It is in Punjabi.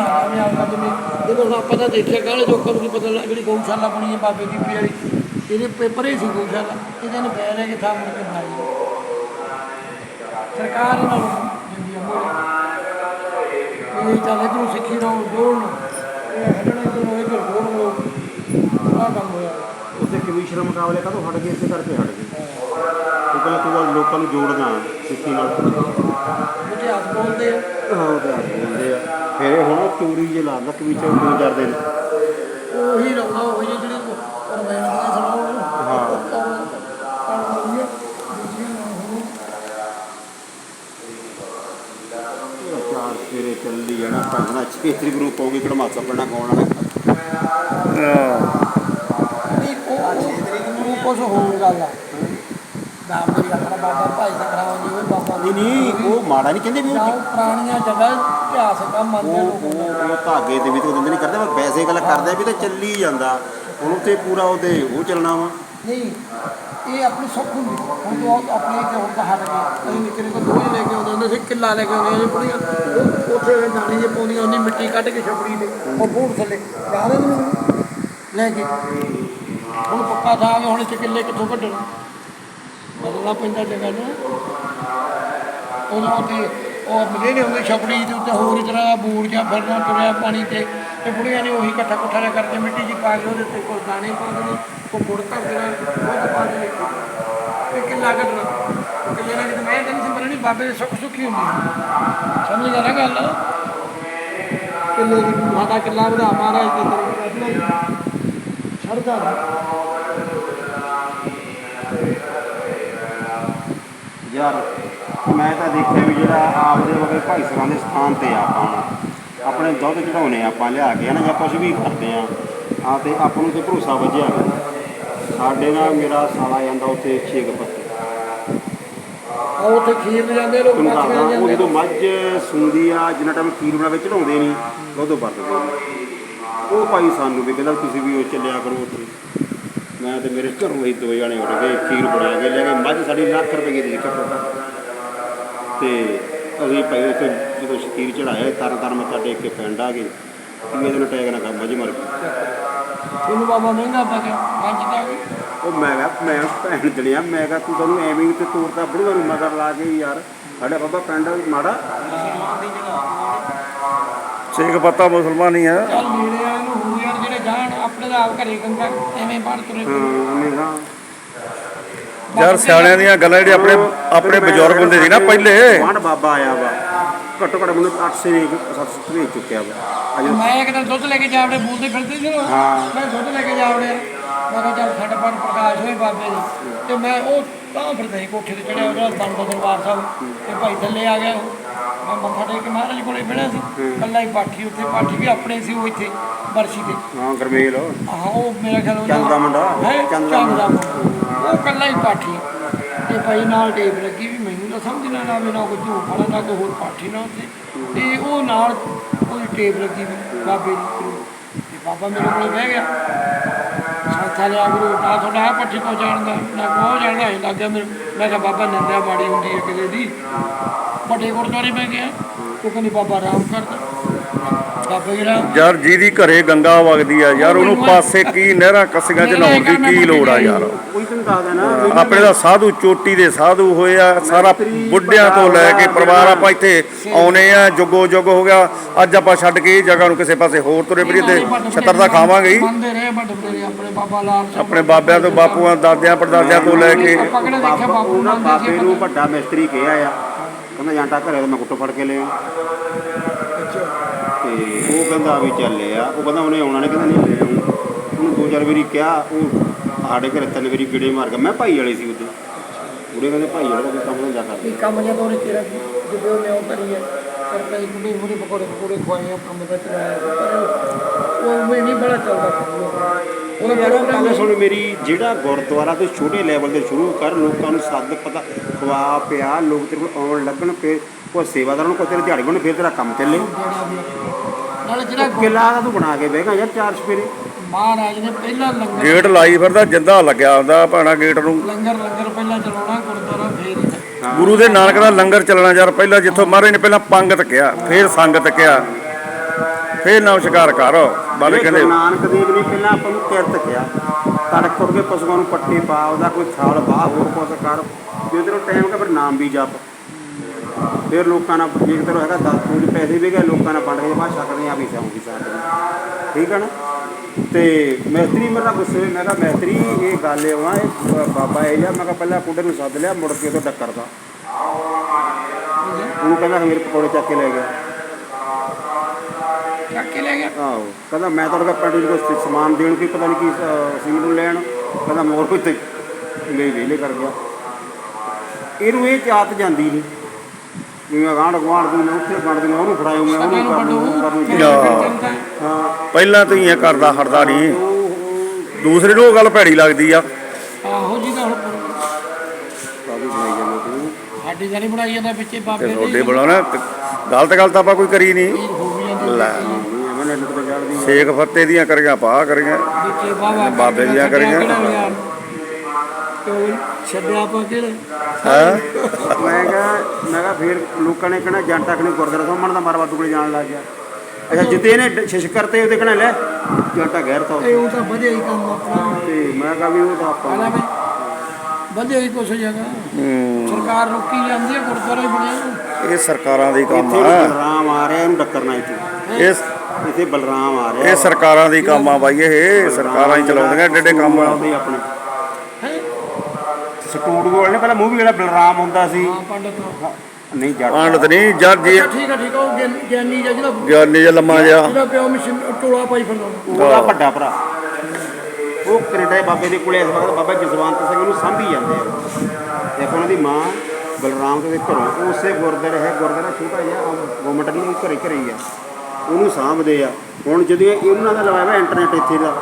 ਮੈਂ ਆਉਂਦਾ ਜਿਵੇਂ ਜਦੋਂ ਹੁਣ ਆਪਾਂ ਤਾਂ ਦੇਖਿਆ ਕਾਲੇ ਲੋਕਾਂ ਨੂੰ ਕੀ ਪਤਾ ਲੱਗ ਜਿਹੜੀ ਗਊਸ਼ਾਲਾ ਬਣੀ ਹੈ ਬਾਬੇ ਬੀਬੀ ਵਾਲੀ ਇਹਦੇ ਪੇਪਰ ਹੀ ਸੀ ਗਊਸ਼ਾਲਾ। ਇਹਦੇ ਨੇ ਬੈਨ ਹੈ ਕਿ ਥਾਂ ਮੁੜ ਕੇ ਬਣਾਈ ਸਰਕਾਰ ਇਹਨਾਂ ਨੂੰ ਦਿੰਦੀ ਇਹ ਚੱਲ ਇਧਰੋਂ ਸਿੱਖੀ ਰਹੋ ਜੋੜਨ ਇਹ ਹਟਣਾ ਇਧਰੋਂ ਇਧਰ ਜੋੜ ਲੋ ਆਹ ਕੰਮ ਹੋਇਆ। ਉੱਥੇ ਕਮਿਸ਼ਨ ਮੁਕਾਬਲੇ ਕਦੋਂ ਹਟ ਗਏ, ਇਸੇ ਕਰਕੇ ਹਟ ਗਏ। ਉਹ ਲੋਕਾਂ ਨੂੰ ਜੋੜਨਾ ਸਿੱਖੀ ਨਾਲ। ਬੋਲਦੇ ਆ। ਹਾਂ ਉਹ ਤੇ ਹਟ ਜਾਂਦੇ ਆ। ਫਿਰ ਇਹ ਹੁਣ ਚੋਰੀ ਜੇ ਲਾ ਲੱਕ ਵਿੱਚ ਦੋ ਚਾਰ ਦਿਨ। ਉਹੀ ਰੌਲਾ ਉਹੀ ਜਿਹੜੀ ਰਮਾਇਣ ਦੀਆਂ ਸੁਣਾਓ ਹਾਂ। ਚਾਰ ਸਵੇਰੇ ਚੱਲੀ ਜਾਣਾ ਭੰਗਣਾ 6 ਤਰੀਕ ਨੂੰ ਕਹੋਗੇ ਕੜਮਾਸਾ ਪੜਨਾ ਕੌਣ ਵਾਲਾ ਨਹੀਂ ਉਹ ਉਹ ਕੁਝ ਹੋਰ ਗੱਲ ਆ। ਨਾਮ ਮੇਰੀ ਆਪਣਾ ਬਾਬਾ ਭਾਈ ਸਕਰਾਵਾਂ ਜੀ ਉਹ ਬਾਬਾ ਨਹੀਂ ਨਹੀਂ ਉਹ ਮਾੜਾ ਨਹੀਂ ਕਹਿੰਦੇ ਵੀ ਜਾਂ ਉਹ ਉਹ ਪੁਰਾਣੀਆਂ ਜਗ੍ਹਾ ਇਤਿਹਾਸ ਦਾ ਮੰਨਦੇ ਉਹ ਲੋਕ ਉਹ ਉਹ ਧਾਗੇ ਤੇ ਵੀ ਤੋਂ ਦਿੰਦੇ ਨਹੀਂ ਕਰਦੇ ਪਰ ਵੈਸੇ ਗੱਲ ਕਰਦੇ ਆ ਵੀ ਤਾਂ ਚੱਲੀ ਜਾਂਦਾ। ਹੁਣ ਉੱਥੇ ਪੂਰਾ ਉਹਦੇ ਉਹ ਚੱਲਣਾ ਵਾ। ਨਹੀਂ ਇਹ ਆਪਣੀ ਸੁੱਖ ਹੁੰਦੀ। ਹੁਣ ਤੋਂ ਆਪਣੇ ਤੇ ਹੁਣ ਤਾਂ ਹਟ ਗਏ ਅਸੀਂ ਨਿੱਕੇ ਨਿੱਕੇ ਦੋਹੇ ਲੈ ਕੇ ਆਉਂਦੇ ਹੁੰਦੇ ਸੀ ਕਿੱਲਾ ਲੈ ਕੇ ਆਉਂਦੇ ਸੀ ਬੁੜੀਆਂ ਉਹ ਉੱਥੇ ਦਾਣੇ ਜੇ ਪਾਉਂਦੀਆਂ ਉਹਨੇ ਮਿੱਟੀ ਕੱਢ ਕੇ ਛਪੜੀ ਤੇ ਉਹ ਬੂੜ ਥੱਲੇ। ਯਾਦ ਹੈ ਮੈਨੂੰ ਲੈ ਕੇ। ਹੁਣ ਪੱਕਾ ਥਾਂ ਆ ਗਿਆ ਹੁਣ ਇੱਥੇ ਕਿੱਲੇ ਕਿੱਥੋਂ ਕੱਢਣ? ਬਦਲਣਾ ਪੈਂਦਾ ਜਗ੍ਹਾ ਨੂੰ ਉਦੋਂ ਉੱਥੇ ਉਹ ਮਿਲੇ ਨੇ ਹੁੰਦੇ ਛਪੜੀ ਦੇ ਉੱਤੇ ਹੋਰ ਤਰ੍ਹਾਂ ਦਾ ਜਾਂ ਫਿਰਨਾ ਤੁਰਿਆ ਪਾਣੀ ਤੇ ਤੇ ਬੁੜੀਆਂ ਨੇ ਉਹੀ ਇਕੱਠਾ ਕੁੱਠਾ ਜਿਹਾ ਕਰਕੇ ਮਿੱਟੀ ਜੀ ਪਾ ਕੇ ਉਹਦੇ ਉੱਤੇ ਕੋਈ ਦਾਣੇ ਪਾਉਂਦੇ ਨੇ ਕੋਈ ਗੁੜ ਧਰ ਦੇਣਾ ਉਹ ਪਾਉਂਦੇ ਨੇ ਤੇ ਕਿੱਲਾ ਕੱਢਣਾ। ਕਿੱਲੇ ਨਾਲ ਕਿਤੇ ਮੈਂ ਤੈਨੂੰ ਸਿੰਬਲ ਨਹੀਂ ਬਾਬੇ ਦੇ ਸੁੱਖ ਸੁੱਖੀ ਹੁੰਦੀ ਹੈ। ਸਮਝ ਗਿਆ ਨਾ ਗੱਲ? ਕਿੱਲੇ ਦੀ ਮਾਤਾ ਕਿੱਲਾ ਵਧਾ, ਮਹਾਰਾਜ ਦੇ ਤੇਰੇ ਛੜਦਾ ਯਾਰ ਮੈਂ ਤਾਂ ਦੇਖਿਆ ਵੀ ਜਿਹੜਾ ਆਪਦੇ ਵਗੇ ਭਾਈ ਸਾਹਿਬਾਂ ਦੇ ਸਥਾਨ ਤੇ ਆ ਆਪਾਂ ਆਪਣੇ ਦੁੱਧ ਚੜਾਉਨੇ ਆਪਾਂ ਲਿਆ ਕੇ ਨਾ ਜਾਂ ਕੁਝ ਵੀ ਕਰਦੇ ਆ। ਆ ਤੇ ਆਪਾਂ ਨੂੰ ਤੇ ਭਰੋਸਾ ਵੱਜਿਆ ਵਾ। ਸਾਡੇ ਨਾਲ ਮੇਰਾ ਸਾਲਾ ਜਾਂਦਾ ਉੱਥੇ ਛੇਕ ਪੱਤੇ। ਆ ਉੱਥੇ ਖੀਰ ਲੈ ਜਾਂਦੇ ਲੋਕ ਤੁਹਾਨੂੰ ਮੱਛੀਆਂ ਦੱਸਦਾ ਉਹ ਜਾਂਦੇ ਜਦੋਂ ਮੱਝ ਸੂੰਦੀ ਆ ਜਿੰਨਾ ਟਾਈਮ ਖੀਰ ਬਣਾ ਕੇ ਚੜਾਉਂਦੇ ਨਹੀਂ ਉਦੋਂ ਵਰਤਦੇ ਨੇ ਉਹ ਭਾਈ ਸਾਨੂੰ ਵੀ ਕਹਿੰਦਾ ਤੁਸੀਂ ਵੀ ਉਹ ਚੱਲਿਆ ਕਰੋ ਉੱਥੇ। ਮੈਂ ਤੇ ਮੇਰੇ ਘਰੋਂ ਹੀ ਦੋ ਜਾਣੇ ਉੱਠ ਗਏ ਖੀਰ ਬਣਾ ਕੇ ਲੈ ਕੇ ਮੱਝ ਸਾਡੀ ਲੱਖ ਰੁਪਏ ਦੀ ਘੱਟੋ ਤੇ ਅਸੀਂ ਭਾਈ ਉੱਥੇ ਜਦੋਂ ਸ਼ਕੀਰ ਚੜਾਇਆ ਤਰ ਤਰ ਮੱਥਾ ਟੇਕ ਕੇ ਪਿੰਡ ਆ ਗਏ। ਕਿਵੇਂ ਦਿਨ ਟੈਗ ਨਾ ਕੰਮ ਮੱਝ ਮਰ ਗਈ ਉਹਨੂੰ ਬਾਬਾ ਮਹਿੰਗਾ ਪਾ ਕੇ ਪੰਜਦਾ ਵੀ। ਉਹ ਮੈਂ ਕਿਹਾ ਮੈਂ ਭੈਣ ਜਣਿਆ ਮੈਂ ਕਿਹਾ ਤੂੰ ਤੁਹਾਨੂੰ ਐਵੇਂ ਹੀ ਤੇ ਤੋਰਦਾ ਬੜੂਆ ਨੂੰ ਮਗਰ ਲਾ ਕੇ ਯਾਰ। ਸਾਡਾ ਬਾਬਾ ਪਿੰਡ ਮਾੜਾ। ਸੇਖ ਪੱਤਾ ਮੁਸਲਮਾਨ ਹੀ ਆ ਚੱਲ ਨੇੜੇ ਵਾਲੇ ਨੂੰ ਹੋ ਯਾਰ ਜਿਹੜੇ ਜਾਣ ਆਪਣੇ ਦਾ ਆਪ ਘਰੇ ਗੰਗਾ ਐਵੇਂ ਬਾਹਰ ਤੁਰੇ ਹਾਂ ਉਹਨੇ ਨਾ। ਯਾਰ ਸਿਆਣਿਆਂ ਦੀਆਂ ਗੱਲਾਂ ਜਿਹੜੇ ਆਪਣੇ ਆਪਣੇ ਬਜ਼ੁਰਗ ਹੁੰਦੇ ਸੀ ਨਾ ਪਹਿਲੇ। ਵਾਂਡ ਬਾਬਾ ਆਇਆ ਵਾ। ਘੱਟੋ ਘੱਟ ਮੈਨੂੰ 8 ਸੇ 7 ਭੇਜ ਚੁੱਕਿਆ ਵਾ। ਮੈਂ ਇੱਕ ਦਿਨ ਦੁੱਧ ਲੈ ਕੇ ਜਾਵੜੇ ਬੋਲਦੇ ਫਿਰਦੇ ਸੀ ਨਾ। ਮੈਂ ਦੁੱਧ ਲੈ ਕੇ ਸਾਡੇ ਹੋਏ ਬਾਬੇ ਦੇ ਤੇ ਮੈਂ ਉਹ ਤਾਂ ਫਿਰਦਾ ਸੀ ਕੋਠੇ ਤੇ ਚੜਿਆ ਉਹਦਾ ਬੰਦ ਦਰਬਾਰ ਸਾਹਿਬ ਤੇ ਭਾਈ ਥੱਲੇ ਆ ਗਿਆ ਉਹ। ਮੈਂ ਮੱਥਾ ਟੇਕ ਕੇ ਮਹਾਰਾਜ ਕੋਲੇ ਬਹਿਣਾ ਸੀ ਕੱਲਾ ਹੀ ਪਾਠੀ ਉੱਥੇ ਪਾਠੀ ਵੀ ਆਪਣੇ ਸੀ ਉਹ ਇੱਥੇ ਬਰਸ਼ੀ ਤੇ ਹਾਂ ਗਰਮੇਲ ਆਹ ਉਹ ਮੇਰਾ ਖਿਆਲ ਉਹਦਾ- ਚੰਦ ਦਾ ਮੁੰਡਾ? ਹੈਂ? ਚੰਦ ਦਾ ਚੰਦ ਦਾ ਮੁੰਡਾ। ਉਹ ਕੱਲਾ ਹੀ ਪਾਠੀ ਤੇ ਭਾਈ ਨਾਲ ਟੇਪ ਲੱਗੀ ਵੀ ਮੈਨੂੰ ਤਾਂ ਸਮਝ ਨਾ ਆਵੇ ਨਾ ਕੋਈ ਝੂਠ ਵਾਲਾ ਨਾ ਕੋਈ ਹੋਰ ਪਾਠੀ ਨਾ ਉੱਥੇ ਤੇ ਉਹ ਨਾਲ ਉਹਦੀ ਟੇਪ ਲੱਗੀ ਵੀ ਬਾਬੇ ਦੀ ਤੇ ਬਾਬਾ ਮੇਰੇ ਕੋਲ ਬਹਿ ਗਿਆ ਸਾਥਾ ਲਿਆ ਗੁਰੂ ਨਾ ਤੁਹਾਡਾ ਆਹ ਪੱਠੀ ਕੋ ਜਾਣਦਾ ਨਾ ਕੋ ਜਾਣਦਾ ਹੈ ਲੱਗ ਗਿਆ ਮੈਨੂੰ ਮੈਂ ਕਿਹਾ ਬਾਬਾ ਨਿੰਦਿਆ ਬਾੜੀ ਹੁੰਦੀ ਹੈ ਕਿਸੇ ਦੀ। ਵੱਡੇ ਗੁਰਦੁਆਰੇ ਮੈਂ ਗਿਆ, ਉਹ ਕਹਿੰਦੀ ਬਾਬਾ ਆਰਾਮ ਕਰਦਾ। ਯਾਰ ਜਿਹਦੀ ਘਰੇ ਗੰਗਾ ਵਗਦੀ ਆ ਯਾਰ ਉਹਨੂੰ ਪਾਸੇ ਕੀ ਨਹਿਰਾਂ ਕੱਸੀਆਂ ਚ ਨਹਾਉਣ ਦੀ ਕੀ ਲੋੜ ਆ ਯਾਰ। ਆਪਣੇ ਦਾ ਸਾਧੂ ਚੋਟੀ ਦੇ ਸਾਧੂ ਹੋਏ ਆ ਸਾਰਾ ਬੁੱਢਿਆਂ ਤੋਂ ਲੈ ਕੇ ਪਰਿਵਾਰ ਆਪਾਂ ਇੱਥੇ ਆਉਨੇ ਆ ਜੁਗੋ ਜੁਗ ਹੋ ਗਿਆ। ਅੱਜ ਆਪਾਂ ਛੱਡ ਕੇ ਇਹ ਜਗ੍ਹਾ ਨੂੰ ਕਿਸੇ ਪਾਸੇ ਹੋਰ ਤੁਰੇ ਫਿਰੀਏ ਤੇ ਛੱਤਰ ਦਾ ਖਾਵਾਂਗੇ ਹੀ। ਆਪਣੇ ਬਾਬਿਆਂ ਤੋਂ ਬਾਪੂਆਂ ਦਾਦਿਆਂ ਪੜਦਾਦਿਆਂ ਤੋਂ ਲੈ ਕੇ। ਬਾਪੂ ਨੂੰ ਵੱਡਾ ਮਿਸਤਰੀ ਕਿਹਾ ਆ। ਕਹਿੰਦਾ ਜਾਂਟਾ ਘਰੇ ਮੈਂ ਕੁੱਟੋ ਫੜ ਕੇ ਲਿਆ ਉਹ ਕਹਿੰਦਾ ਵੀ ਚੱਲੇ ਆ। ਉਹ ਕਹਿੰਦਾ ਉਹਨੇ ਆਉਣਾ ਨੇ ਕਹਿੰਦਾ ਨਹੀਂ ਲੈ ਆਉਂ ਉਹਨੂੰ ਦੋ ਚਾਰ ਵਾਰੀ ਕਿਹਾ ਉਹ ਸਾਡੇ ਘਰੇ ਤਿੰਨ ਵਾਰੀ ਗੇੜੇ ਮਾਰ ਗਿਆ। ਮੈਂ ਭਾਈ ਵਾਲੇ ਸੀ ਉਹਦੇ ਉਹਦੇ ਕਹਿੰਦੇ ਭਾਈ ਵਾਲੇ ਦਾ ਕੋਈ ਕੰਮ ਧੰਦਾ ਕਰਦੇ ਕੰਮ ਜਦੋਂ ਉਹਨੇ ਤੇਰਾ ਜਦੋਂ ਉਹਨੇ ਉਹ ਕਰੀ ਹੈ ਕਰ ਕਈ ਕੁੜੀ ਮੁੜੀ ਪਕੌੜੇ ਪਕੌੜੇ ਖਵਾਏ ਆ ਕੰਮ ਦਾ ਚਲਾਇਆ ਪਰ ਉਹ ਮੈਂ ਨਹੀਂ ਬੜਾ ਚੱਲਦਾ ਉਹਦਾ ਯਾਰ ਉਹ ਪ੍ਰੋਗਰਾਮ ਗੱਲ ਸੁਣ ਮੇਰੀ। ਜਿਹੜਾ ਗੁਰਦੁਆਰਾ ਤੋਂ ਛੋਟੇ ਲੈਵਲ ਤੇ ਸ਼ੁਰੂ ਕਰ ਲੋਕਾਂ ਨੂੰ ਸੱਦ ਪਤਾ ਖਵਾ ਪਿਆ ਲੋਕ ਤੇਰੇ ਕੋਲ ਆਉਣ ਲੱਗਣ ਫਿਰ ਕੋਈ ਸੇਵਾਦਾਰਾਂ ਨੂੰ ਕੋਈ ਤੇਰੇ ਦਿਹਾੜੀ ਕੋਲ ਫਿਰ ਤੇਰਾ ਕੰਮ ਚੱਲੇ। ਨਾਲ ਜਿਹੜਾ ਕਿਲਾ ਦਾ ਤੂੰ ਬਣਾ ਕੇ ਬਹਿਗਾ ਯਾਰ ਚਾਰ ਸਪੇਰੇ। ਮਹਾਰਾਜ ਨੇ ਪਹਿਲਾ ਲੰਗਰ ਗੇਟ ਲਾਈ ਫਿਰਦਾ ਜਿੰਦਾ ਲੱਗਿਆ ਹੁੰਦਾ ਭਾਣਾ ਗੇਟ ਨੂੰ। ਲੰਗਰ ਲੰਗਰ ਪਹਿਲਾਂ ਚਲਾਉਣਾ ਗੁਰਦੁਆਰਾ ਫੇਰ। ਗੁਰੂ ਦੇ ਨਾਨਕ ਦਾ ਲੰਗਰ ਚੱਲਣਾ ਯਾਰ ਪਹਿਲਾਂ ਜਿੱਥੋਂ ਮਹਾਰਾਜ ਨੇ ਪਹਿਲਾਂ ਪੰਗਤ ਕਿਹਾ ਫਿਰ ਸੰਗਤ ਕਿਹਾ। ਫੇਰ ਨਮਸਕਾਰ ਕਰ ਬਾਬੇ ਇਹ ਕਹਿੰਦੇ ਗੁਰੂ ਨਾਨਕ ਦੇਵ ਨੇ ਪਹਿਲਾਂ ਆਪਾਂ ਨੂੰ ਕਿਰਤ ਕਿਹਾ। ਤੜਕ ਉੱਠ ਕੇ ਪਸ਼ੂਆਂ ਨੂੰ ਪੱਟੇ ਪਾ ਉਹਦਾ ਕੋਈ ਥਾਲ ਬਾਹ ਹੋਰ ਕੁਛ ਕਰ। ਜੇ ਤੇਰਾ ਟਾਈਮ ਕਾ ਫਿਰ ਨਾਮ ਵੀ ਜਪ। ਫਿਰ ਲੋਕਾਂ ਨਾਲ ਜੇ ਤੇਰਾ ਹੈਗਾ 10 ਰੁਪਏ ਪੈਸੇ ਵੀ ਗਏ ਲੋਕਾਂ ਨਾਲ ਵੰਡ ਕੇ ਬਾਹਰ ਛਕਦੇ ਆ ਵੀ ਸਾਉਂਗੀ ਸਾਡੇ ਠੀਕ ਹੈ ਨਾ? ਤੇ ਮੈਸਤਰੀ ਮੇਰੇ ਗੁੱਸੇ। ਮੈਂ ਕਿਹਾ ਮੈਸਤਰੀ ਇਹ ਗੱਲ ਇਹ ਵਾ ਇਹ ਬਾਬਾ ਇਹ ਜਾ ਮੈਂ ਕਿਹਾ ਪਹਿਲਾਂ ਕੁੰਡੇ ਨੂੰ ਸੱਦ ਲਿਆ ਮੁੜ ਕੇ ਤੋਂ ਡੱਕਰਦਾ ਉਹਨੂੰ ਕਹਿੰਦਾ ਮੇਰੇ ਪਕੌੜੇ ਚੱਕ ਕੇ ਲੈ ਗਿਆ। ਚੱਕ ਕੇ ਲੈ ਗਿਆ? ਆਹੋ ਕਹਿੰਦਾ ਮੈਂ ਤੁਹਾਡੇ ਕੋਲ ਪਿੰਡ ਨੂੰ ਕੋਈ ਸਮਾਨ ਦੇਣ ਕੋਈ ਪਤਾ ਨਹੀਂ ਕੀ ਸੀਮਿੰਟ ਨੂੰ ਲੈਣ। ਕਹਿੰਦਾ ਮੋਰ ਕੋਈ ਤੇ ਲੈ ਵੇਲੇ ਕਰ ਗਿਆ। ਇਹਨੂੰ ਇਹ ਚਾਤ ਜਾਂਦੀ ਨਹੀਂ ਵੀ ਮੈਂ ਗਾਂਢ ਦੀ ਮੈਂ ਉੱਥੇ ਉਹਨੂੰ ਫੜਾਇਓ ਮੈਂ ਉਹਨੂੰ ਹੈ। ਪਹਿਲਾਂ ਤੋਂ ਹੀ ਇਹ ਕਰਦਾ ਹਟਦਾ ਨਹੀਂ। ਦੂਸਰੇ ਨੂੰ ਉਹ ਗੱਲ ਭੈੜੀ ਲੱਗਦੀ ਆ। ਆਹੋ ਜੀ ਦਾ ਹੁਣ ਤੂੰ ਸਾਡੀ ਤਾਂ ਬਣਾਈ ਜਾਂਦਾ ਵਿੱਚੇ ਬਾਬੇ ਤੇ ਦੀ। ਤੁਹਾਡੇ ਬਣਾਉਣਾ ਗਲਤ ਗੱਲ ਤਾਂ ਆਪਾਂ ਕੋਈ ਕਰੀ ਨਹੀਂ। ਲੈ। ਤੇ ਸੇਖ ਫੱਤੇ ਦੀਆਂ ਕਰੀਆਂ ਪਾ ਕਰੀਆਂ। ਬਾਬਾ ਦੀਆਂ ਕਰੀਆਂ। ਛੱਡਿਆ ਆਪਾਂ ਕਿਹੜੇ? ਹੈ? ਮੈਂ ਕਿਹਾ ਕਿਹਾ ਫੇਰ ਲੋਕਾਂ ਨੇ ਕਹਿਣਾ ਜੰਟਾ ਕਨੇ ਗੁਰਦੁਆਰਾ ਸਾਹਮਣ ਦਾ ਮਾਰਵਾ ਦੁਗਲੇ ਜਾਣ ਲੱਗ ਗਿਆ। ਅੱਛਾ ਜਿੱਤੇ ਇਹਨੇ ਸ਼ਿਸ਼ ਕਰਤੇ ਉਹਦੇ ਕਹਿਣਾ ਲੈ ਜੰਟਾ ਗੈਰ ਤਾ ਇਹ ਉਹ ਤਾਂ ਵਧਿਆ ਹੀ ਕੰਮ ਆਪਣਾ। ਤੇ ਮੈਂ ਕਿਹਾ ਵੀ ਉਹ ਤਾਂ ਆਪਾਂ ਵਧਿਆ ਹੀ ਕੁਛ ਜਗ੍ਹਾ। ਸਰਕਾਰ ਰੋਕੀ ਜਾਂਦੀ ਹੈ ਗੁਰਦੁਆਰੇ ਬਣਿਆ। ਇਹ ਸਰਕਾਰਾਂ ਦੇ ਕੰਮ ਆ। ਬਲਰਾਮ ਆ ਰਿਹਾ ਇਹਨੂੰ ਡੱਕਰਨਾ ਇੱਥੇ। ਇਸ ਇੱਥੇ ਬਲਰਾਮ ਆ ਰਿਹਾ। ਇਹ ਸਰਕਾਰਾਂ ਦੀ ਕੰਮ ਆ ਬਾਈ ਇਹ ਸਰਕਾਰਾਂ ਹੀ ਚਲਾਉਂਦੀਆਂ ਏਡੇ ਕੰਮ। ਆ ਉਹਦੇ ਆਪਣੇ। ਸਟੂਡੀਓ ਵਾਲੇ ਨੇ ਪਹਿਲਾਂ ਮੂਵੀ ਜਿਹੜਾ ਬਲਰਾਮ ਹੁੰਦਾ ਸੀ। ਹਾਂ ਪੰਡਤ। ਨੂੰ। ਨਹੀਂ ਜੱਟ ਆਂਡਤ ਨਹੀਂ ਜਦ ਜੀ। ਠੀਕ ਆ ਠੀਕ ਆ ਉਹ ਗਿਆਨ- ਗਿਆਨੀ ਜਿਹਾ ਜਿਹੜਾ ਗਿਆਨੀ ਜਿਹਾ ਲੰਮਾ ਜਿਹਾ। ਜਿਹੜਾ ਪਿਓ ਮਸ਼ੀਨ ਟੋਲਾ ਪਾਈ ਫਿਰਦਾ। ਉਹਦਾ ਵੱਡਾ ਭਰਾ। ਉਹ ਕੈਨੇਡਾ ਦੇ ਬਾਬੇ ਦੇ ਕੋਲੇ ਇਸ ਵਕਤ ਬਾਬਾ ਜਸਵੰਤ ਸਿੰਘ ਉਹਨੂੰ ਸਾਂਭੀ ਜਾਂਦੇ ਆ। ਇੱਕ ਉਹਨਾਂ ਦੀ ਮਾਂ ਬਲਰਾਮ ਦੇ ਘਰੋਂ ਉਸੇ ਗੁਰਦੁਆਰੇ ਹੈ ਗੁਰਦੁਆਰਾ ਛੋਟਾ ਜਿਹਾ ਗਵਰਨਮੈਂਟ ਨਹੀਂ ਘਰੇ ਘਰੇ ਹੀ ਆ। ਉਹਨੂੰ ਸਾਂਭਦੇ ਆ। ਹੁਣ ਜਦੋਂ ਇਹ- ਉਹਨਾਂ ਦਾ ਲਵਾਇਆ ਇੰਟਰਨੈਟ ਇੱਥੇ ਦਾ।